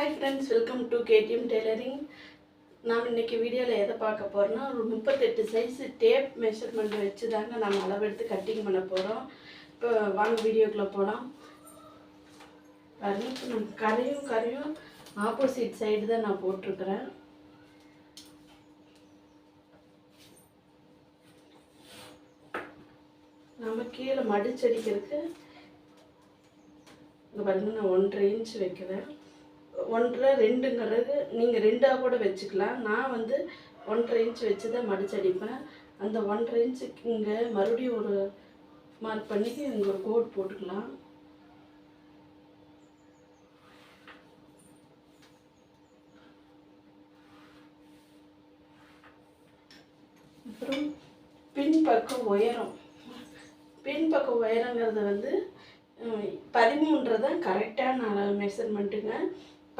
Hi friends welcome to KTM tailoring நாம் இன்னைக்கு வீடியோவில் எதை பார்க்க போகிறோம்னா ஒரு முப்பத்தெட்டு சைஸ் டேப் மெஷர்மெண்ட் வச்சு தாங்க நம்ம அளவெடுத்து கட்டிங் பண்ண போகிறோம் இப்போ வாங்க வீடியோக்குள்ளே போகலாம் பாருங்க இப்போ நம்ம கரையும் கரையும் ஆப்போசிட் சைடு தான் நான் போட்டிருக்கிறேன். நம்ம கீழே மடிச்சடிக்கிறதுக்கு இங்கே பாருங்க நான் ஒன்றரை இன்ச் வைக்கிறேன். ஒன்றரை ரெண்டுங்கிறது நீங்கள் ரெண்டாக கூட வச்சுக்கலாம். நான் வந்து ஒன்றரை இன்ச் வச்சு தான் மடிச்சடிப்பேன் அந்த ஒன்றரை இன்ச்சுக்கு இங்கே மறுபடியும் ஒரு மார்க் பண்ணி இங்கே ஒரு கோட் போட்டுக்கலாம். அப்புறம் பின்பக்கம் உயரம். பின்பக்கம் உயரங்கிறது வந்து பதிமூன்று தான் கரெக்டான அளவு மெஷர்மெண்ட்டுங்க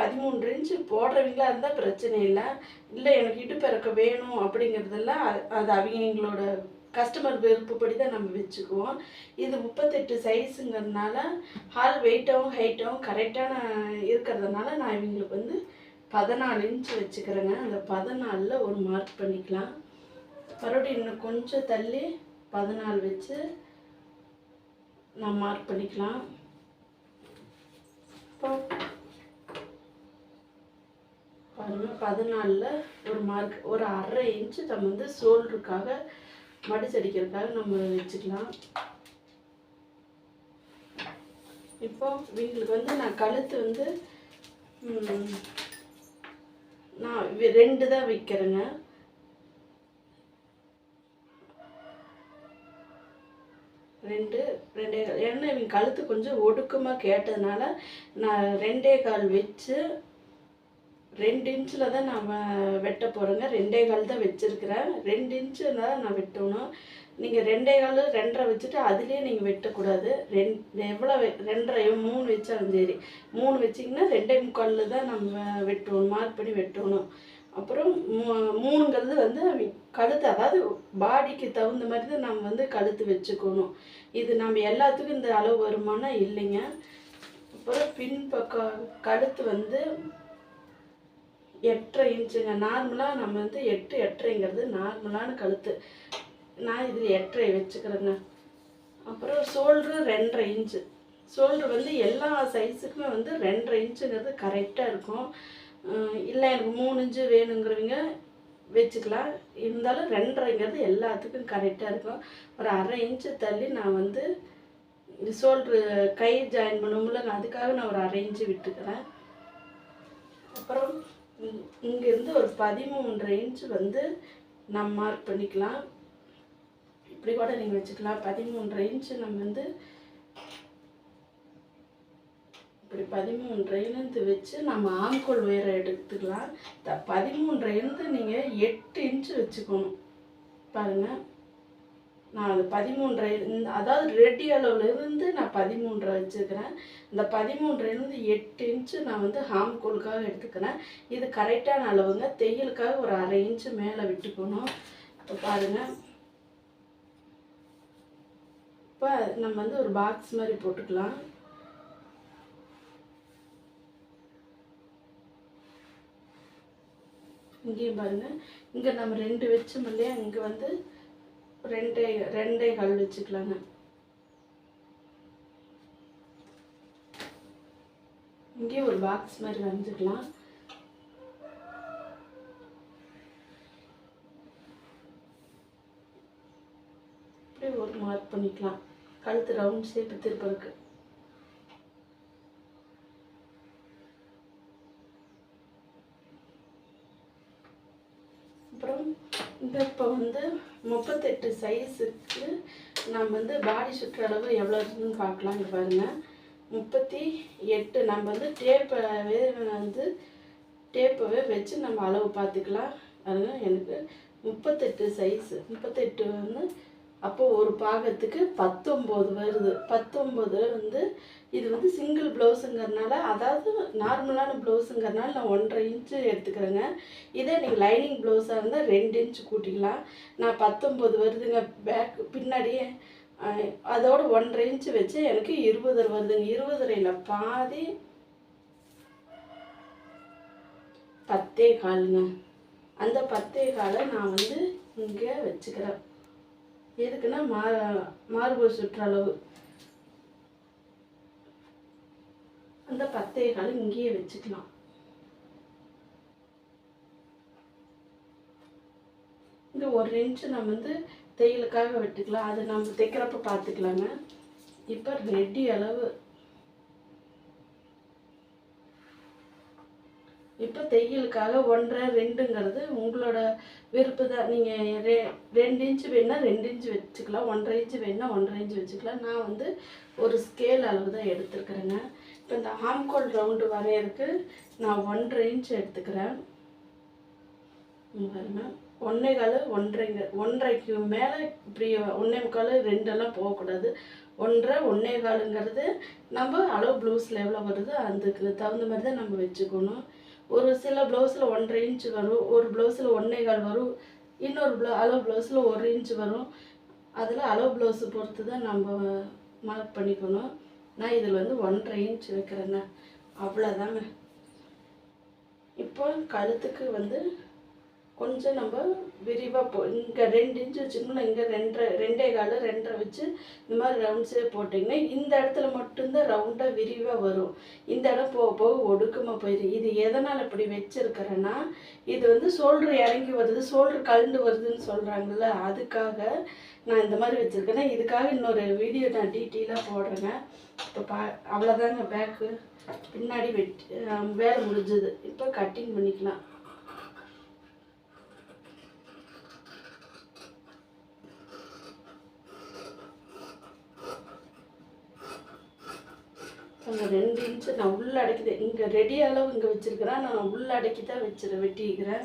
பதிமூன்று இன்ச்சு போடுறவங்களா இருந்தால் பிரச்சனை இல்லை. இல்லை எனக்கு இடுப்பிறக்க வேணும் அப்படிங்கிறதெல்லாம் அது- அவங்க அவங்களோட கஸ்டமர் விருப்பப்படி தான் நம்ம வச்சுக்குவோம். இது முப்பத்தெட்டு சைஸுங்கிறதுனால ஹால் வெயிட்டாகவும் ஹைட்டாகவும் கரெக்டான இருக்கிறதுனால நான் இவங்களுக்கு வந்து பதினாலு இன்ச்சு வச்சுக்கிறேங்க. அந்த பதினாலில் ஒரு மார்க் பண்ணிக்கலாம். மறுபடியும் இன்னும் கொஞ்சம் தள்ளி பதினாலு வச்சு நான் மார்க் பண்ணிக்கலாம். இப்போ பாருங்கள் பதினாலில் ஒரு மார்க் ஒரு அரை இன்ச்சு நம்ம வந்து ஷோல்டருக்காக மடிச்சடிக்கிறதுக்காக நம்ம வச்சுக்கலாம். இப்போ இவங்களுக்கு வந்து நான் கழுத்து வந்து நான் ரெண்டு தான் வைக்கிறேங்க. ரெண்டு ரெண்டே கால். ஏன்னா இவங்க கழுத்து கொஞ்சம் ஒடுக்கமாக கேட்டதுனால நான் ரெண்டே கால் வச்சு ரெண்டு இன்ச்சில் தான் நான் வெட்ட போகிறேங்க ரெண்டே கால் தான் வச்சுருக்கிறேன். ரெண்டு இன்ச்சு தான் நான் வெட்டணும். நீங்கள் ரெண்டே கால் ரெண்டரை வச்சுட்டு அதுலேயே நீங்கள் வெட்டக்கூடாது. ரெண் எவ்வளோ ரெண்டரையோ மூணு வச்சாலும் சரி. மூணு வச்சிங்கன்னா ரெண்டே முக்காலில் தான் நம்ம வெட்டணும் மார்க் பண்ணி வெட்டணும். அப்புறம் மூ- மூணுங்கிறது வந்து கழுத்து அதாவது பாடிக்கு தகுந்த மாதிரி தான் நம்ம வந்து கழுத்து வச்சுக்கணும். இது நம்ம எல்லாத்துக்கும் இந்த அளவு வருமானம் இல்லைங்க. அப்புறம் பின்பக்கம் கழுத்து வந்து எட்டரை இன்ச்சுங்க. நார்மலாக நம்ம வந்து எட்டு எட்டரைங்கிறது நார்மலான கழுத்து. நான் இதில் எட்டரை வச்சுக்கிறேங்க. அப்புறம் ஷோல்ட்ரு ரெண்டரை இன்ச்சு. ஷோல்ட்ரு வந்து எல்லா சைஸுக்குமே வந்து ரெண்டரை இன்ச்சுங்கிறது கரெக்டாக இருக்கும். இல்லை எனக்கு மூணு இன்ச்சு வேணுங்கிறவங்க வச்சுக்கலாம். இருந்தாலும் ரெண்டரைங்கிறது எல்லாத்துக்கும் கரெக்டாக இருக்கும். ஒரு அரை இன்ச்சு தள்ளி நான் வந்து ஷோல்ட்ரு கை ஜாயின் பண்ணுவோம்ல அதுக்காக நான் ஒரு அரை இன்ச்சு விட்டுக்கிறேன். அப்புறம் இங்கேருந்து ஒரு பதிமூன்று இன்ச்சு வந்து நம்ம மார்க் பண்ணிக்கலாம். இப்படி கூட நீங்கள் வச்சுக்கலாம். பதிமூன்று இன்ச்சு நம்ம வந்து இப்படி பதிமூன்றையிலேருந்து வச்சு நம்ம ஆம்கோல் உயரம் எடுத்துக்கலாம். த பதிமூன்றையிலேருந்து நீங்கள் எட்டு இன்ச்சு வச்சுக்கணும். பாருங்கள் நான் அது பதிமூன்றரை அதாவது ரெடி அளவுலேருந்து நான் பதிமூன்றரை வச்சுருக்கிறேன். இந்த பதிமூன்றுலேருந்து எட்டு இன்ச்சு நான் வந்து ஹாம்கோலுக்காக எடுத்துக்கிறேன். இது கரெக்டான அளவுங்க. தையலுக்காக ஒரு அரை இன்ச்சு மேலே விட்டுக்கணும். இப்போ பாருங்கள் இப்போ நம்ம வந்து ஒரு பாக்ஸ் மாதிரி போட்டுக்கலாம். இங்கேயும் பாருங்கள் இங்கே நம்ம ரெண்டு வச்சோம் இல்லையா? இங்கே வந்து ரெண்டே ரெண்டே கல் வச்சுக்கலாங்க. இங்கே ஒரு பாக்ஸ் மாதிரி வரைஞ்சிக்கலாம். இப்படி ஒரு மார்க் பண்ணிக்கலாம். கழுத்து ரவுண்ட் ஷேப் திருப்பருக்கு அப்புறம் இந்த இப்போ வந்து முப்பத்தெட்டு சைஸுக்கு நம்ம வந்து பாடி அளவு எவ்வளோ இருக்குன்னு பார்க்கலாம். இங்கே பாருங்க. முப்பத்தி எட்டு. நம்ம வந்து டேப்பவே வந்து டேப்பவே வச்சு நம்ம அளவு பார்த்துக்கலாம். பாருங்க எனக்கு முப்பத்தெட்டு சைஸு முப்பத்தெட்டு வந்து அப்போ ஒரு பாகத்துக்கு பத்தொம்போது வருது. பத்தொம்போது வந்து இது வந்து சிங்கிள் ப்ளவுஸுங்கிறதுனால அதாவது நார்மலான ப்ளவுஸுங்கிறதுனால நான் ஒன்றரை இன்ச்சு எடுத்துக்கிறேங்க. இதே நீங்கள் லைனிங் ப்ளவுஸாக இருந்தால் ரெண்டு இன்ச்சு கூட்டிக்கலாம். நான் பத்தொம்போது வருதுங்க பேக் பின்னாடியே. அதோட ஒன்றரை இன்ச்சு வச்சு எனக்கு இருபது வருதுங்க. இருபதுரையில் பாதி பத்தே காலுங்க. அந்த பத்தே காலை நான் வந்து இங்கே வச்சுக்கிறேன். எதுக்குன்னா மா மார்பு சுற்றளவு. அந்த பத்தே கால் இங்கேயே வச்சுக்கலாம். இங்கே ஒரு இன்ச்சு நம்ம வந்து தையலுக்காக வெட்டுக்கலாம். அது நம்ம தைக்கிறப்ப பார்த்துக்கலாங்க. இப்போ ரெடி அளவு இப்போ தையலுக்காக ஒன்றரை ரெண்டுங்கிறது உங்களோட விருப்பு தான் நீங்கள் ரெ ரெண்டு இன்ச்சு வேணால் ரெண்டு இன்ச்சு வச்சுக்கலாம். ஒன்றரை இன்ச்சு வேணால் ஒன்றரை இன்ச்சு வச்சுக்கலாம். நான் வந்து ஒரு ஸ்கேல் அளவு தான் எடுத்துருக்குறேங்க. இப்போ இந்த ஆம்கோல் ரவுண்டு வரையறதுக்கு நான் ஒன்றரை இன்ச்சு எடுத்துக்கிறேன். இங்க பாருங்க. ஒன்றே கால் ஒன்றரைங்க ஒன்றரைக்கு மேலே இப்படி ஒன்றே முக்கால் ரெண்டெல்லாம் போகக்கூடாது. ஒன்றரை ஒன்றே காலுங்கிறது நம்ம அளவு ப்ளூஸில் எவ்வளோ வருதோ. அதுக்கு தகுந்த மாதிரி தான் நம்ம வச்சுக்கணும். ஒரு சில ப்ளவுஸில் ஒன்றரை இன்ச் வரும் ஒரு ப்ளவுஸில் ஒன்றே கால் வரும் இன்னொரு ப்ளவு அளவு ப்ளவுஸில் ஒரு இன்ச் வரும். அதில் அளவு ப்ளவுஸு பொறுத்து தான் நம்ம மார்க் பண்ணிக்கணும். நான் இதில் வந்து ஒன்றரை இன்ச் வைக்கிறேங்க. அவ்வளோதாங்க இப்போ கழுத்துக்கு வந்து கொஞ்சம் நம்ம விரிவாக போ இங்கே ரெண்டு இன்ச்சு வச்சுக்கணும் இங்கே ரெண்டரை ரெண்டு கால் ரெண்டரை வச்சு இந்த மாதிரி ரவுண்ட்ஸே போட்டிங்கன்னா இந்த இடத்துல மட்டும்தான் ரவுண்டாக விரிவாக வரும். இந்த இடம் போக போக ஒடுக்கமாக போயிடும் இது எதனால் இப்படி வச்சுருக்கிறேன்னா இது வந்து சோல்ட்ரு இறங்கி வருது சோல்ட்ரு கலந்து வருதுன்னு சொல்கிறாங்கல்ல அதுக்காக நான் இந்த மாதிரி வச்சுருக்கேன். இதுக்காக இன்னொரு வீடியோ நான் டீட்டெயிலாக போடுறேங்க. இப்போ பா அவ்வளோதாங்க பேக்கு பின்னாடி வெட்டி வேலை முடிஞ்சது. இப்போ கட்டிங் பண்ணிக்கலாம். ரெண்டு இன்ச்சு நான் உள்ள இங்கே ரெடி அளவு இங்கே வச்சுருக்கிறேன். நான் உள்ளடக்கி தான் வச்சிரு வெட்டிக்கிறேன்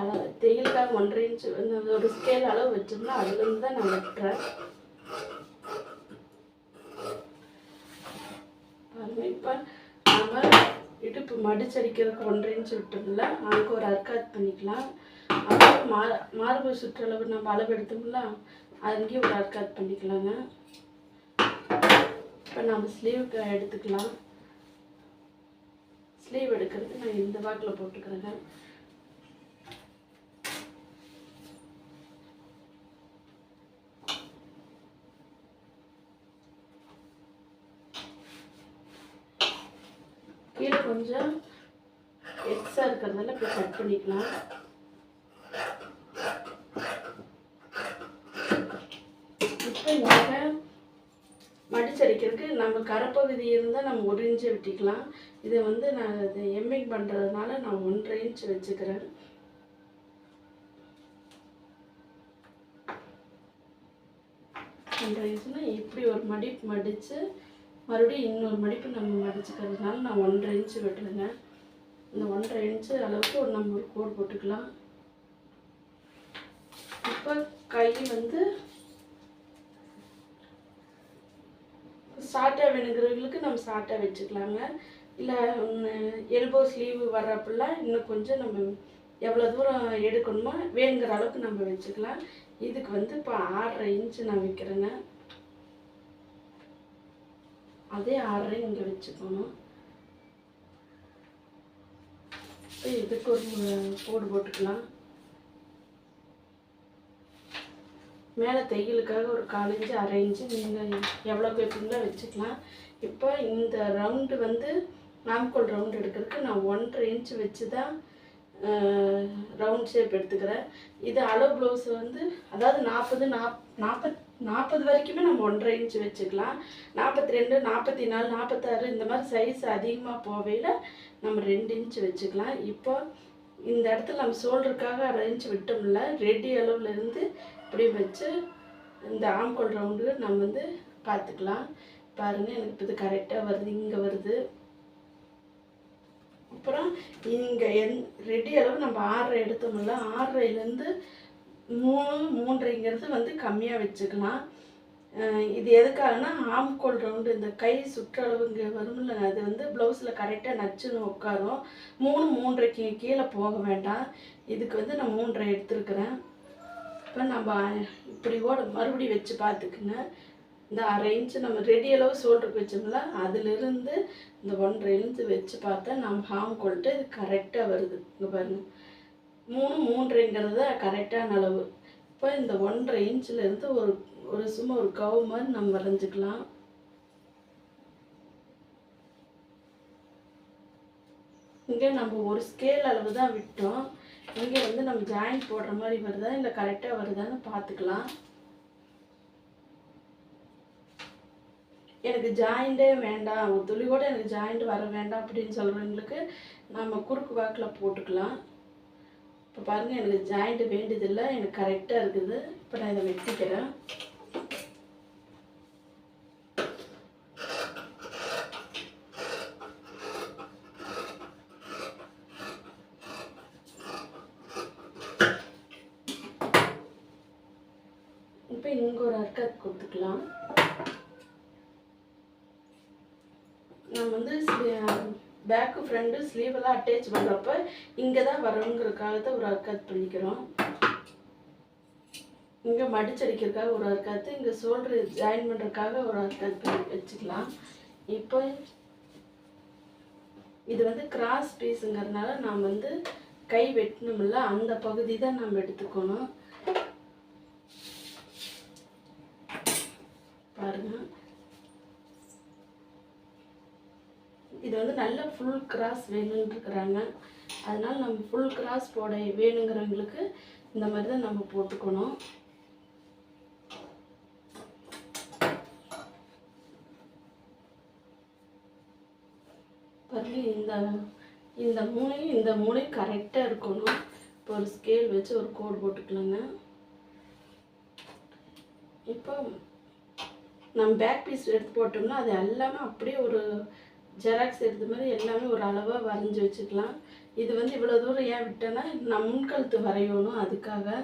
அளவு தையலுக்காக ஒன்றரை இன்ச்சு வந்து ஒரு ஸ்கேல் அளவு வச்சோம்னா அதுலேருந்து தான் நான் வெட்டுறேன். பாருங்க இப்போ நம்ம இடுப்பு மடிச்சடிக்கிறதுக்கு ஒன்றரை இன்ச்சு விட்டோம்ல அதுக்கு ஒரு அர்க்காத் பண்ணிக்கலாம். அப்புறம் மா மார்பு சுற்றளவு நம்ம அளவு எடுத்தோம்ல அங்கேயும் ஒரு அர்க்காத் பண்ணிக்கலாங்க. இப்போ நம்ம ஸ்லீவுக்கு எடுத்துக்கலாம். ஸ்லீவ் எடுக்கிறது நான் இந்த வாக்கில் போட்டுக்கிறேங்க கீழே கொஞ்சம் எக்ஸாக இருக்கிறதால இப்படி கட் பண்ணிக்கலாம். இப்போ இங்கே மடிச்சடிக்கிறதுக்கு நம்ம கரப்பகுதி இருந்தால் நம்ம ஒரு இன்ச்சு வெட்டிக்கலாம். இதை வந்து நான் இது எம்மிங் பண்ணுறதுனால நான் ஒன்றரை இன்ச் வச்சுக்கிறேன். ஒன்றரை இன்ச்சுனா இப்படி ஒரு மடிப்பு மடித்து மறுபடியும் இன்னொரு மடிப்பு நம்ம மடிச்சுக்கிறதுனால நான் ஒன்றரை இன்ச்சு வெட்டுறேங்க. இந்த ஒன்றரை இன்ச்சு அளவுக்கு ஒரு நம்ம ஒரு கோடு போட்டுக்கலாம். இப்போ கை வந்து சாட்டாக வேணுங்கிறவங்களுக்கு நம்ம சாட்டாக வச்சுக்கலாங்க. இல்லை எல்போ ஸ்லீவ் வர்றப்பெல்லாம் இன்னும் கொஞ்சம் நம்ம எவ்வளோ தூரம் எடுக்கணுமோ வேணுங்கிற அளவுக்கு நம்ம வச்சுக்கலாம். இதுக்கு வந்து இப்போ ஆறரை இன்ச்சு நான் வைக்கிறேங்க. அதே ஆர்டரை இங்கே வச்சுக்கணும். இப்போ இதுக்கு ஒரு கோடு போட்டுக்கலாம். மேலே தையலுக்காக ஒரு காலஞ்சு அரைஞ்சு அரை நீங்கள் எவ்வளோ வைப்பீங்களோ வச்சுக்கலாம். இப்போ இந்த ரவுண்டு வந்து நாம்கோல் ரவுண்டு எடுக்கிறதுக்கு நான் ஒன்றரை இன்ச்சு வச்சு தான் ரவுண்ட் ஷேப் எடுத்துக்கிறேன். இது அளவு ப்ளவுஸ் வந்து அதாவது நாற்பது நாப் நாற்பத் நாற்பது வரைக்குமே நம்ம ஒன்றரை இன்ச் வச்சுக்கலாம். நாற்பத்தி ரெண்டு நாற்பத்தி நாலு நாற்பத்தாறு இந்த மாதிரி சைஸ் அதிகமாக போவையில் நம்ம ரெண்டு இன்ச் வச்சுக்கலாம். இப்போ இந்த இடத்துல நம்ம ஷோல்டருக்காக அரை இன்ச் விட்டோம்ல ரெடி அளவுலேருந்து இப்படி வச்சு இந்த ஆம்கோல் ரவுண்டு நம்ம வந்து பார்த்துக்கலாம். பாருங்கள் எனக்கு இப்போ இது கரெக்டாக வருது இங்கே வருது. அப்புறம் இங்கே எந் ரெடி அளவு நம்ம ஆறரை எடுத்தோம்ல ஆறரைலேருந்து மூணு மூன்றரைங்கிறது வந்து கம்மியாக வச்சுக்கலாம். இது இது எதுக்காகனா ஆம்கோல் ரவுண்டு இந்த கை சுற்றளவு இங்கே வரும்ல அது வந்து ப்ளவுஸில் கரெக்டாக நச்சுன்னு உட்காரும். மூணு மூன்றரைக்கு கீழே போக வேண்டாம். இதுக்கு வந்து நான் மூன்றை எடுத்துருக்குறேன். இப்போ நம்ம இப்படி ஓட மறுபடியும் வச்சு பார்த்துக்குங்க. இந்த அரை இன்ச்சு நம்ம ரெடி அளவு சோல்டருக்கு வச்சோம்ல அதிலிருந்து இந்த ஒன்றரை இன்ச்சு வச்சு பார்த்தா நம்ம ஹாம் கொல்ட்டு இது கரெக்டாக வருது. இங்கே பாருங்க. மூணு மூன்றைங்கிறது கரெக்டான அளவு. இப்போ இந்த ஒன்றரை இன்ச்சிலேருந்து ஒரு ஒரு சும்மா ஒரு கவு மாதிரி நம்ம வரைஞ்சிக்கலாம். இங்கே நம்ம ஒரு ஸ்கேல் அளவு தான் விட்டோம். இங்கே வந்து நம்ம ஜாயிண்ட் போடுற மாதிரி வருதா இல்லை கரெக்டாக வருதான்னு பார்த்துக்கலாம். எனக்கு ஜாயிண்டே வேண்டாம். ஒரு துளி கூட எனக்கு ஜாயிண்ட் வர வேண்டாம் அப்படின்னு சொல்கிறவங்களுக்கு நம்ம குறுக்கு வாக்கில் போட்டுக்கலாம். இப்போ பாருங்கள் எனக்கு ஜாயிண்ட்டு வேண்டியதில்லை எனக்கு கரெக்டாக இருக்குது. இப்போ நான் இதை வெட்டிக்கிறேன் இப்போ இங்கே ஒரு அர்க்கத் கொடுத்துக்கலாம் நம்ம வந்து பேக்கு ஃப்ரண்ட்டு ஸ்லீவெல்லாம் அட்டேச் பண்ணுறப்ப இங்கே தான் வரணுங்கிறதுக்காக தான் ஒரு அர்க்காத் பண்ணிக்கிறோம். இங்கே மடிச்சடிக்கிறதுக்காக ஒரு அர்க்காத்து இங்கே ஷோல்டர் ஜாயின் பண்ணுறதுக்காக ஒரு அர்க்காத் பண்ணி வச்சுக்கலாம். இப்போ இது வந்து கிராஸ் பீஸுங்கிறதுனால நாம் வந்து கை வெட்டணும்ல அந்த பகுதி தான் நம்ம எடுத்துக்கணும். பாருங்கள் இது வந்து நல்ல ஃபுல் கிராஸ் வேணும்னு இருக்கிறாங்க. அதனால் நம்ம ஃபுல் கிராஸ் போட வேணுங்கிறவங்களுக்கு இந்த மாதிரி தான் நம்ம போட்டுக்கணும். பரவி இந்த இந்த மூணையும் இந்த மூணையும் கரெக்டாக இருக்கணும். இப்போ ஒரு ஸ்கேல் வச்சு ஒரு கோடு போட்டுக்கலாங்க. இப்போ நம்ம பேக் பீஸ் எடுத்து போட்டோம்னா அது எல்லாமே அப்படியே ஒரு ஜெராக்ஸ் எடுத்த மாதிரி எல்லாமே ஒரு அளவாக வரைஞ்சி வச்சுக்கலாம். இது வந்து இவ்வளோ தூரம் ஏன் விட்டேன்னா நான் முன்கழுத்து வரையணும். அதுக்காக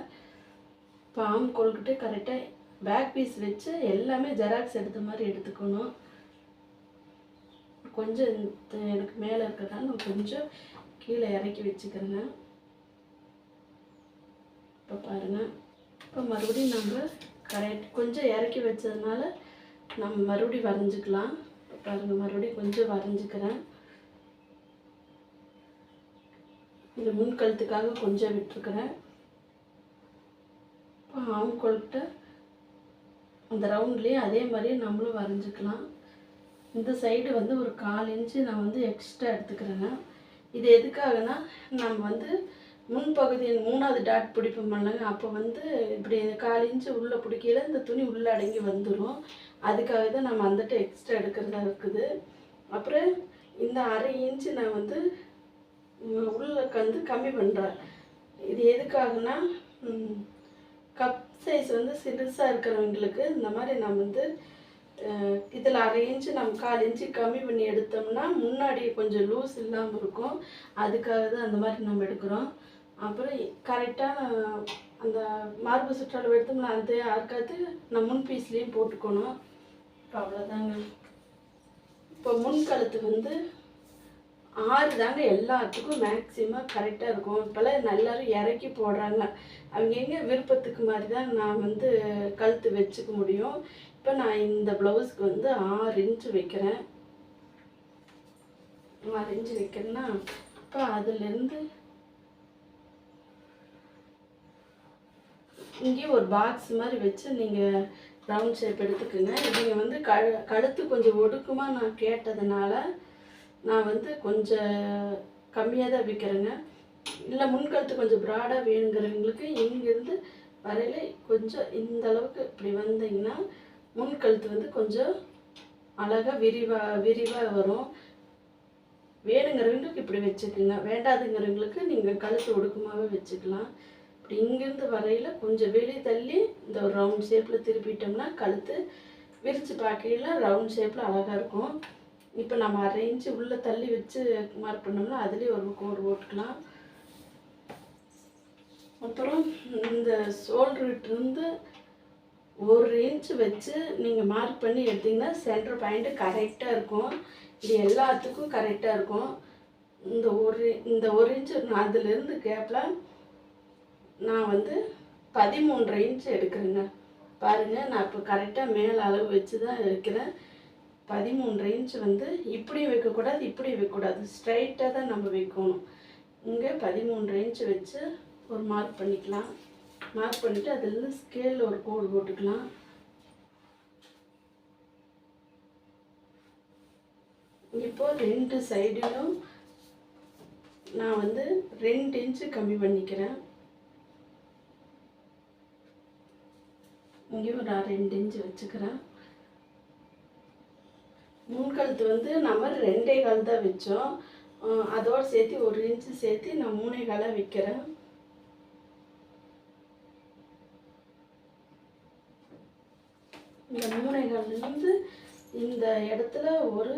பாம் கொள்கிட்டு கரெக்டாக பேக் பீஸ் வச்சு எல்லாமே ஜெராக்ஸ் எடுத்த மாதிரி எடுத்துக்கணும். கொஞ்சம் எனக்கு மேலே இருக்கிறதால நான் கொஞ்சம் கீழே இறக்கி வச்சுக்கிறேங்க. இப்போ பாருங்கள் இப்போ மறுபடியும் நம்ம கரெக்ட் கொஞ்சம் இறக்கி வச்சதுனால நம்ம மறுபடியும் வரைஞ்சிக்கலாம். பாருங்கள் மறுபடியும் கொஞ்சம் வரைஞ்சிக்கிறேன். இந்த முன்கழுத்துக்காக கொஞ்சம் விட்டுருக்குறேன். இப்போ ஆம் அந்த ரவுண்ட்லேயே அதே மாதிரியே நம்மளும் வரைஞ்சிக்கலாம். இந்த சைடு வந்து ஒரு கால் இன்ச்சு நான் வந்து எக்ஸ்ட்ரா எடுத்துக்கிறேங்க. இது எதுக்காகனா நம்ம வந்து முன்பகுதியின் மூணாவது டாட் பிடிப்போம் இல்லைங்க அப்போ வந்து இப்படி கால் இன்ச்சு உள்ளே பிடிக்கையில் இந்த துணி உள்ளே அடங்கி வந்துடும் அதுக்காக தான் நம்ம வந்துட்டு எக்ஸ்ட்ரா எடுக்கிறதா இருக்குது. அப்புறம் இந்த அரை இன்ச்சு நான் வந்து உள்ளே வந்து கம்மி பண்ணுறேன் இது எதுக்காகனா கப் சைஸ் வந்து சிறுசாக இருக்கிறவங்களுக்கு இந்த மாதிரி நம்ம வந்து இதில் அரை இன்ச்சு நம்ம கால் இன்ச்சு கம்மி பண்ணி எடுத்தோம்னா முன்னாடி கொஞ்சம் லூஸ் இல்லாமல் இருக்கும். அதுக்காக தான் அந்த மாதிரி நம்ம எடுக்கிறோம். அப்புறம் கரெக்டாக அந்த மார்பு சுற்றளவு எடுத்தோம்னா அந்த யாருக்காவது நம்ம முன் பீஸ்லேயும் போட்டுக்கணும். இப்போ அவ்வளோதாங்க இப்போ முன் கழுத்து வந்து ஆறு தாங்க எல்லாத்துக்கும் மேக்ஸிமம் கரெக்டாக இருக்கும். இப்போல்லாம் எல்லாரும் இறக்கி போடுறாங்க. அவங்க எங்கே விருப்பத்துக்கு மாதிரி தான் நான் வந்து கழுத்து வச்சுக்க முடியும். இப்போ நான் இந்த ப்ளவுஸ்க்கு வந்து ஆறு இன்ச்சு வைக்கிறேன். ஆறு இன்ச்சு வைக்கிறேன்னா இப்போ அதுலேருந்து இங்கேயும் ஒரு பாக்ஸ் மாதிரி வச்சு நீங்கள் ரவுண்ட் ஷேப் எடுத்துக்கோங்க. நீங்கள் வந்து க கழுத்து கொஞ்சம் ஒடுக்கமாக நான் கேட்டதுனால நான் வந்து கொஞ்சம் கம்மியாக தான் விற்கிறேங்க இல்லை முன்கழுத்து கொஞ்சம் ப்ராடாக வேணுங்கிறவங்களுக்கு இங்கேருந்து வரையில கொஞ்சம் இந்த அளவுக்கு இப்படி வந்தீங்கன்னா முன்கழுத்து வந்து கொஞ்சம் அழகாக விரிவாக விரிவாக வரும். வேணுங்கிறவங்களுக்கு இப்படி வச்சுக்கோங்க. வேண்டாதுங்கிறவங்களுக்கு நீங்கள் கழுத்து ஒடுக்கமாகவே வச்சுக்கலாம். இப்படி இங்கேருந்து வரையில் கொஞ்சம் வெளியே தள்ளி இந்த ஒரு ரவுண்ட் ஷேப்பில் திருப்பிட்டோம்னா கழுத்து விரித்து பார்க்கையில் ரவுண்ட் ஷேப்பில் அழகாக இருக்கும். இப்போ நம்ம அரை உள்ளே தள்ளி வச்சு மார்க் பண்ணோம்னா அதுலேயே ஒரு கோடு போட்டுக்கலாம் அப்புறம் இந்த ஷோல்டர்கிட்டருந்து ஒரு இன்ச் வச்சு நீங்கள் மார்க் பண்ணி எடுத்தீங்கன்னா சென்டர் பாயிண்ட்டு கரெக்டாக இருக்கும். இது எல்லாத்துக்கும் கரெக்டாக இருக்கும். இந்த ஒரு இந்த ஒரு இன்ச்சு அதுலேருந்து கேப்பில் நான் வந்து பதிமூன்றரை இன்ச் எடுக்கிறேங்க. பாருங்கள் நான் இப்போ கரெக்டாக மேலே அளவு வச்சு தான் இருக்கிறேன். பதிமூன்றரை இன்ச் வந்து இப்படியும் வைக்கக்கூடாது இப்படியும் வைக்கக்கூடாது. ஸ்ட்ரைட்டாக தான் நம்ம வைக்கணும். இங்கே பதிமூன்றரை இன்ச் வச்சு ஒரு மார்க் பண்ணிக்கலாம். மார்க் பண்ணிவிட்டு அதில் ஸ்கேலில் ஒரு கோடு போட்டுக்கலாம். இப்போ ரெண்டு சைடிலும் நான் வந்து ரெண்டு இன்ச்சு கம்மி பண்ணிக்கிறேன். இங்கேயும் நான் ரெண்டு இன்ச்சு வச்சுக்கிறேன். முன்கழுத்து வந்து நம்ம ரெண்டே கால் தான் வச்சோம். அதோடு சேர்த்து ஒரு இன்ச்சு சேர்த்து நான் மூணே காலாக வைக்கிறேன். இந்த மூணே இந்த இடத்துல ஒரு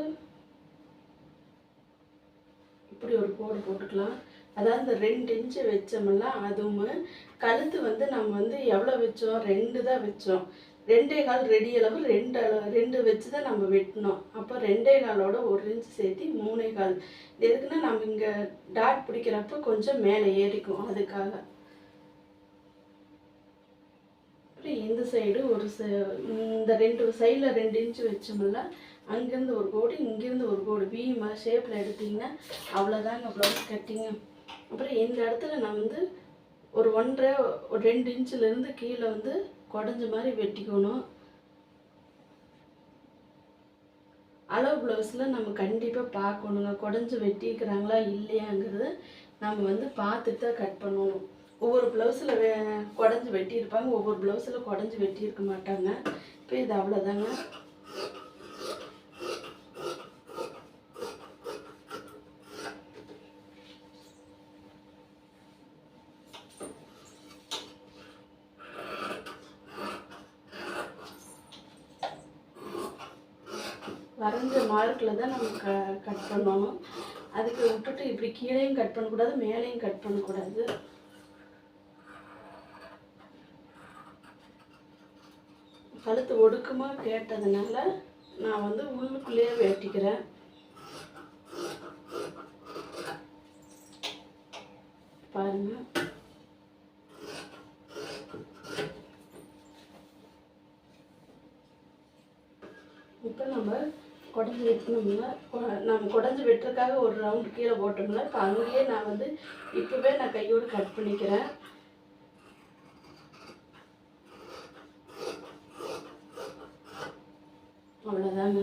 இப்படி ஒரு கோடு போட்டுக்கலாம். அதாவது ரெண்டு இன்ச்சு வச்சோம்ல அதுவும் கழுத்து வந்து நம்ம வந்து எவ்வளோ வச்சோம்? ரெண்டு தான் வச்சோம். ரெண்டே கால் ரெடி அளவு ரெண்டு அளவு ரெண்டு வச்சு தான் நம்ம வெட்டினோம் அப்போ ரெண்டே காலோட ஒரு இன்ச்சு சேர்த்து மூணே கால். இது எதுக்குன்னா நம்ம இங்கே டாட் பிடிக்கிறப்ப கொஞ்சம் மேலே ஏறிக்கும் அதுக்காக. இந்த சைடு ஒரு ச இந்த ரெண்டு சைடில் ரெண்டு இன்ச்சு வச்சோம்ல அங்கேருந்து ஒரு கோடு இங்கேருந்து ஒரு கோடு. வி ஷேப்பில் எடுத்தீங்கன்னா அவ்வளோதாங்க ப்ளவுஸ் கட்டிங்க அப்புறம் இந்த இடத்துல நான் வந்து ஒரு ஒன்றரை ஒரு ரெண்டு இன்ச்சிலேருந்து கீழே வந்து குடஞ்ச மாதிரி வெட்டிக்கணும். அளவு ப்ளவுஸில் நம்ம கண்டிப்பாக பார்க்கணுங்க. குடஞ்சி வெட்டிக்கிறாங்களா இல்லையாங்கிறத நம்ம வந்து பார்த்துட்டு தான் கட் பண்ணணும். ஒவ்வொரு ப்ளவுஸில் வே குடஞ்சி வெட்டியிருப்பாங்க. ஒவ்வொரு ப்ளவுஸில் குடஞ்சி வெட்டியிருக்க மாட்டாங்க. இப்போ இது அவ்வளோதாங்க வரைஞ்ச மார்க்கில் தான் நம்ம க கட் பண்ணணும். அதுக்கு விட்டுட்டு இப்படி கீழேயும் கட் பண்ணக்கூடாது மேலேயும் கட் பண்ணக்கூடாது. கழுத்து ஒடுக்கமாக கேட்டதுனால நான் வந்து உள்ளுக்குள்ளேயே வெட்டிக்கிறேன் பாருங்க இப்போ நம்ம குடஞ்சி நம்ம குடஞ்சி வெட்டுறதுக்காக ஒரு ரவுண்டு கீழே போட்டோம்னா இப்போ அங்கேயே நான் வந்து இப்போவே நான் கையோடு கட் பண்ணிக்கிறேன். அவ்வளோதாங்க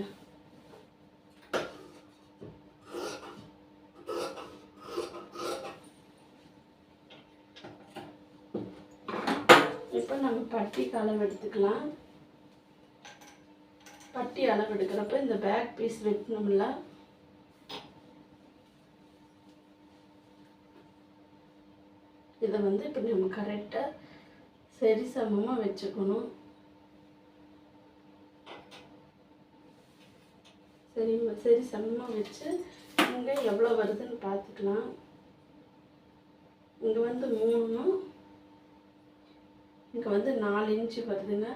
இப்போ நம்ம பட்டி அளவு எடுத்துக்கலாம். பட்டி அளவு எடுக்கிறப்ப இந்த பேக் பீஸ் வெட்டணும்ல இதை வந்து இப்போ நம்ம கரெக்டாக சரி சமமாக வச்சுக்கணும். சரி சரி சமமாக வச்சு இங்கே எவ்வளோ வருதுன்னு பார்த்துக்கலாம். இங்கே வந்து மூணும் இங்கே வந்து நாலு இன்ச்சு வருதுங்க.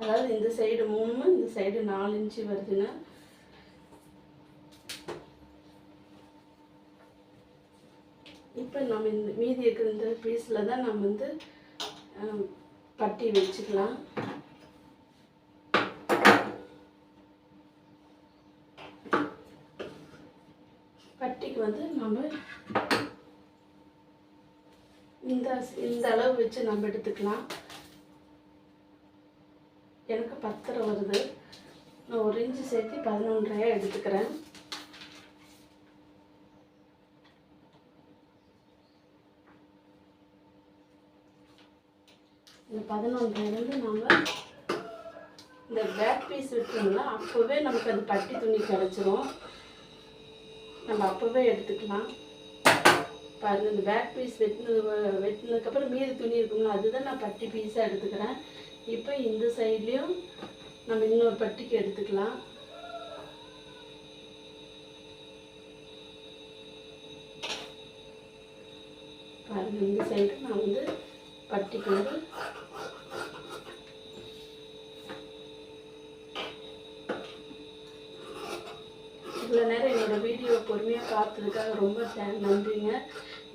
அதாவது இந்த சைடு மூணு இந்த சைடு நாலு இன்ச்சு வருதுன்னா இப்போ நம்ம இந்த மீதி இருக்கிற இந்த பீஸில் தான் நம்ம வந்து பட்டி வச்சுக்கலாம். பட்டிக்கு வந்து நம்ம இந்த இந்த அளவு வச்சு நம்ம எடுத்துக்கலாம். பத்தரை வருது. நான் ஒரு இன்ச்சு சேர்த்து பதினொன்றரை எடுத்துக்கிறேன். இந்த பதினொன்றையிலேருந்து நாம் இந்த பேக் பீஸ் விட்டுருங்களா அப்போவே நமக்கு அது பட்டி துணி கிடச்சிரும். நம்ம அப்போவே எடுத்துக்கலாம். பாருங்க இந்த பேக் பீஸ் வெட்டினது வெட்டினதுக்கப்புறம் மீதி துணி இருக்குங்களா அதுதான் நான் பட்டி பீஸாக எடுத்துக்கிறேன். இப்போ இந்த சைட்லேயும் நம்ம இன்னொரு பட்டிக்கு எடுத்துக்கலாம். பாருங்க இந்த சைடு நான் வந்து பட்டிக்கு வந்து இவ்வளோ நேரம் என்னோட வீடியோ பொறுமையாக பார்த்ததுக்காக ரொம்ப நன்றிங்க.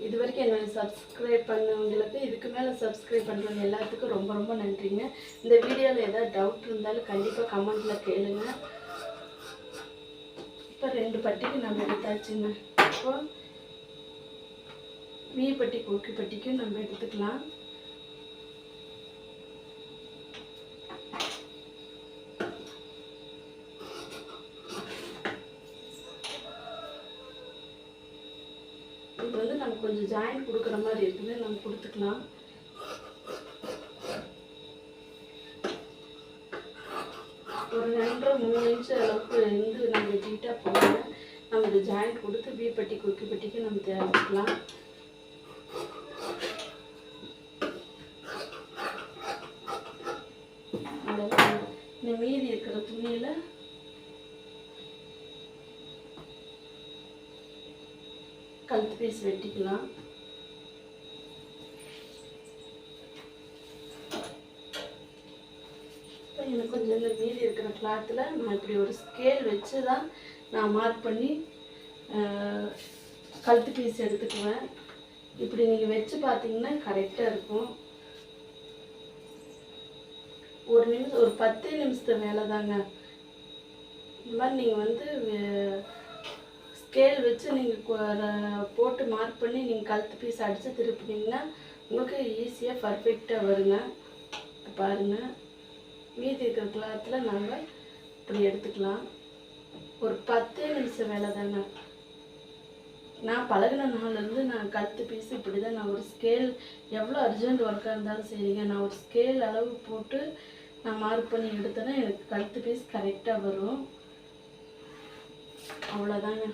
இது வரைக்கும் என்னை சப்ஸ்கிரைப் பண்ணவங்களுக்கு இதுக்கு மேலே சப்ஸ்கிரைப் பண்ணுறவங்க எல்லாத்துக்கும் ரொம்ப ரொம்ப நன்றிங்க. இந்த வீடியோவில் ஏதாவது டவுட் இருந்தாலும் கண்டிப்பாக கமெண்ட்டில் கேளுங்க. இப்போ ரெண்டு பட்டிக்கு நம்ம எடுத்தாச்சுங்க. இப்போ மீ பட்டி கோக்கி பட்டிக்கும் நம்ம எடுத்துக்கலாம் இது வந்து நம்ம கொஞ்சம் ஜாயின் கொடுக்குற மாதிரி இருக்குது நம்ம கொடுத்துக்கலாம். ஒரு ரெண்டரை மூணு இன்ச்சு அளவுக்கு இருந்து நம்ம டீட்டாக போனால் நம்ம இது ஜாயிண்ட் கொடுத்து பீப்பட்டி குக்கி பட்டிக்கு நம்ம தேவைக்கலாம் இந்த மீதி இருக்கிற துணியில் கழுத்து பீஸ் வெட்டிக்கலாம். இப்போ எனக்கு கொஞ்சம் இந்த மீதி இருக்கிற கிளாத்தில் நான் இப்படி ஒரு ஸ்கேல் வச்சு தான் நான் மார்க் பண்ணி கழுத்து பீஸ் எடுத்துக்குவேன். இப்படி நீங்கள் வச்சு பார்த்தீங்கன்னா கரெக்டாக இருக்கும். ஒரு நிமிஷம் ஒரு பத்து நிமிஷத்து வேலை தாங்க இந்த மாதிரி நீங்கள் வந்து ஸ்கேல் வச்சு நீங்கள் போட்டு மார்க் பண்ணி நீங்கள் கழுத்து பீஸ் அடித்து திருப்பினீங்கன்னா உங்களுக்கு ஈஸியாக பர்ஃபெக்டாக வருங்க. பாருங்கள் மீதி இருக்கிற கிளாத்தில் நாங்கள் இப்படி எடுத்துக்கலாம். ஒரு பத்தே நிமிஷம் வேலை தாங்க. நான் பழகின நாள்லேருந்து நான் கழுத்து பீஸ் இப்படி தான் நான் ஒரு ஸ்கேல் எவ்வளோ அர்ஜென்ட் ஒர்க்காக இருந்தாலும் சரிங்க. நான் ஒரு ஸ்கேல் அளவு போட்டு நான் மார்க் பண்ணி எடுத்தேன்னா எனக்கு கழுத்து பீஸ் கரெக்டாக வரும். அவ்வளோதாங்க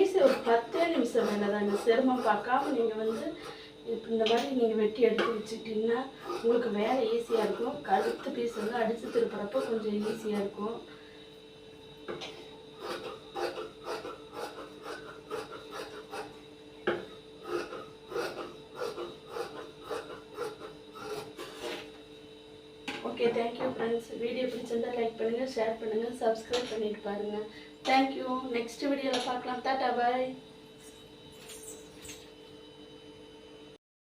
ஈஸி ஒரு பத்தே நிமிஷம் வேலை சிரமம் பார்க்காம நீங்கள் வந்து இந்த மாதிரி நீங்கள் வெட்டி எடுத்து வச்சுக்கிட்டிங்கன்னா உங்களுக்கு வேலை ஈஸியாக இருக்கும். கழுத்து பீஸ் வந்து அடித்து திருப்புறப்போ கொஞ்சம் ஈஸியாக இருக்கும். சப்ஸ்கிரைப் பண்ணிட்டு பாருங்கள் தேங்க்யூ நெக்ஸ்ட் வீடியோவில் பார்க்கலாம். டாட்டா பாய்